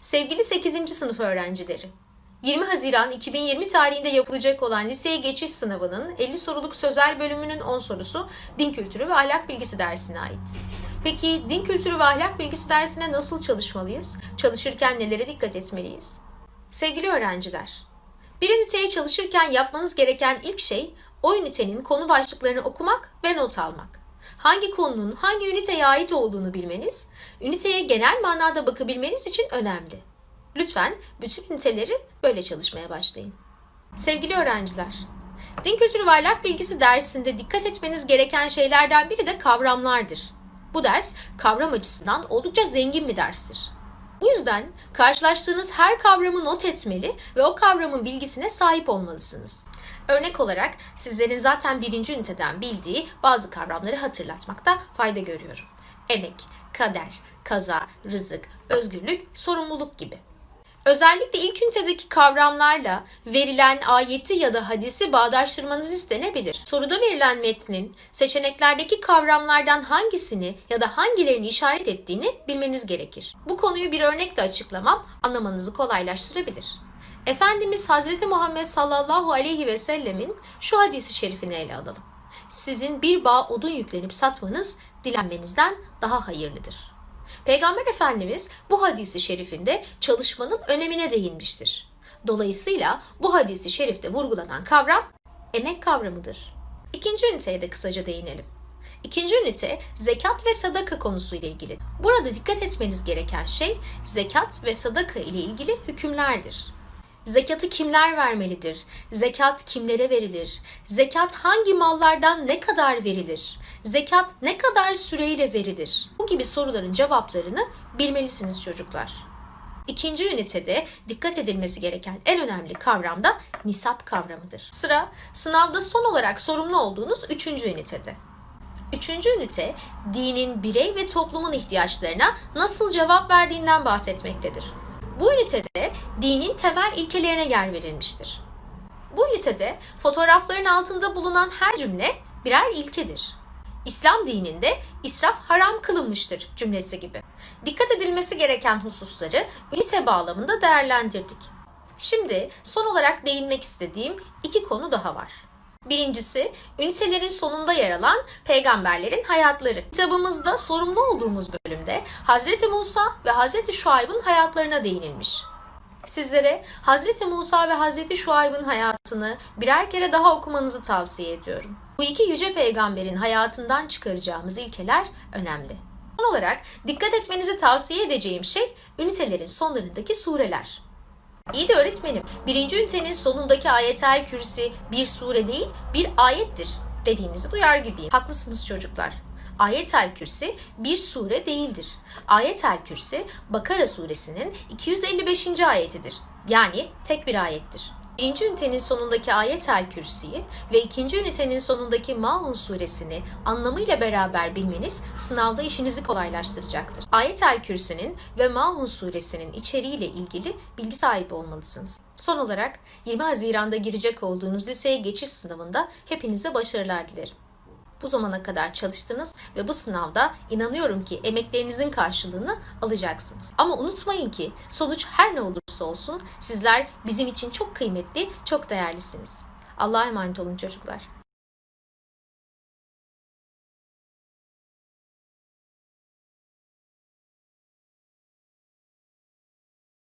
Sevgili 8. sınıf öğrencileri, 20 Haziran 2020 tarihinde yapılacak olan liseye geçiş sınavının 50 soruluk sözel bölümünün 10 sorusu din kültürü ve ahlak bilgisi dersine ait. Peki din kültürü ve ahlak bilgisi dersine nasıl çalışmalıyız? Çalışırken nelere dikkat etmeliyiz? Sevgili öğrenciler, bir üniteye çalışırken yapmanız gereken ilk şey o ünitenin konu başlıklarını okumak ve not almak. Hangi konunun hangi üniteye ait olduğunu bilmeniz, üniteye genel manada bakabilmeniz için önemli. Lütfen bütün üniteleri böyle çalışmaya başlayın. Sevgili öğrenciler, din kültürü ve ahlak bilgisi dersinde dikkat etmeniz gereken şeylerden biri de kavramlardır. Bu ders kavram açısından oldukça zengin bir derstir. Bu yüzden karşılaştığınız her kavramı not etmeli ve o kavramın bilgisine sahip olmalısınız. Örnek olarak sizlerin zaten birinci üniteden bildiği bazı kavramları hatırlatmakta fayda görüyorum. Emek, kader, kaza, rızık, özgürlük, sorumluluk gibi. Özellikle ilk ünitedeki kavramlarla verilen ayeti ya da hadisi bağdaştırmanız istenebilir. Soruda verilen metnin seçeneklerdeki kavramlardan hangisini ya da hangilerini işaret ettiğini bilmeniz gerekir. Bu konuyu bir örnekle açıklamam anlamanızı kolaylaştırabilir. Efendimiz Hazreti Muhammed sallallahu aleyhi ve sellemin şu hadisi şerifini ele alalım. Sizin bir bağ odun yüklenip satmanız dilenmenizden daha hayırlıdır. Peygamber Efendimiz bu hadisi şerifinde çalışmanın önemine değinmiştir. Dolayısıyla bu hadisi şerifte vurgulanan kavram emek kavramıdır. İkinci üniteye de kısaca değinelim. İkinci ünite zekat ve sadaka konusu ile ilgili. Burada dikkat etmeniz gereken şey zekat ve sadaka ile ilgili hükümlerdir. Zekatı kimler vermelidir? Zekat kimlere verilir? Zekat hangi mallardan ne kadar verilir? Zekat ne kadar süreyle verilir? Bu gibi soruların cevaplarını bilmelisiniz çocuklar. İkinci ünitede dikkat edilmesi gereken en önemli kavram da nisap kavramıdır. Sıra sınavda son olarak sorumlu olduğunuz üçüncü ünitede. Üçüncü ünite dinin birey ve toplumun ihtiyaçlarına nasıl cevap verdiğinden bahsetmektedir. Bu ünitede dinin temel ilkelerine yer verilmiştir. Bu ünitede fotoğrafların altında bulunan her cümle birer ilkedir. İslam dininde israf haram kılınmıştır cümlesi gibi. Dikkat edilmesi gereken hususları ünite bağlamında değerlendirdik. Şimdi son olarak değinmek istediğim iki konu daha var. Birincisi, ünitelerin sonunda yer alan peygamberlerin hayatları. Kitabımızda sorumlu olduğumuz bölümde Hazreti Musa ve Hazreti Şuayb'ın hayatlarına değinilmiş. Sizlere Hazreti Musa ve Hazreti Şuayb'ın hayatını birer kere daha okumanızı tavsiye ediyorum. Bu iki yüce peygamberin hayatından çıkaracağımız ilkeler önemli. Son olarak dikkat etmenizi tavsiye edeceğim şey ünitelerin sonlarındaki sureler. İyi de öğretmenim, birinci ünitenin sonundaki ayetel kürsi bir sure değil, bir ayettir dediğinizi duyar gibiyim. Haklısınız çocuklar. Ayetel Kürsi bir sure değildir. Ayetel Kürsi Bakara suresinin 255. ayetidir. Yani tek bir ayettir. Birinci ünitenin sonundaki Ayetel Kürsi'yi ve ikinci ünitenin sonundaki Maun suresini anlamıyla beraber bilmeniz sınavda işinizi kolaylaştıracaktır. Ayetel Kürsi'nin ve Maun suresinin içeriğiyle ilgili bilgi sahibi olmalısınız. Son olarak 20 Haziran'da girecek olduğunuz liseye geçiş sınavında hepinize başarılar dilerim. Bu zamana kadar çalıştınız ve bu sınavda inanıyorum ki emeklerinizin karşılığını alacaksınız. Ama unutmayın ki sonuç her ne olursa olsun sizler bizim için çok kıymetli, çok değerlisiniz. Allah'a emanet olun çocuklar.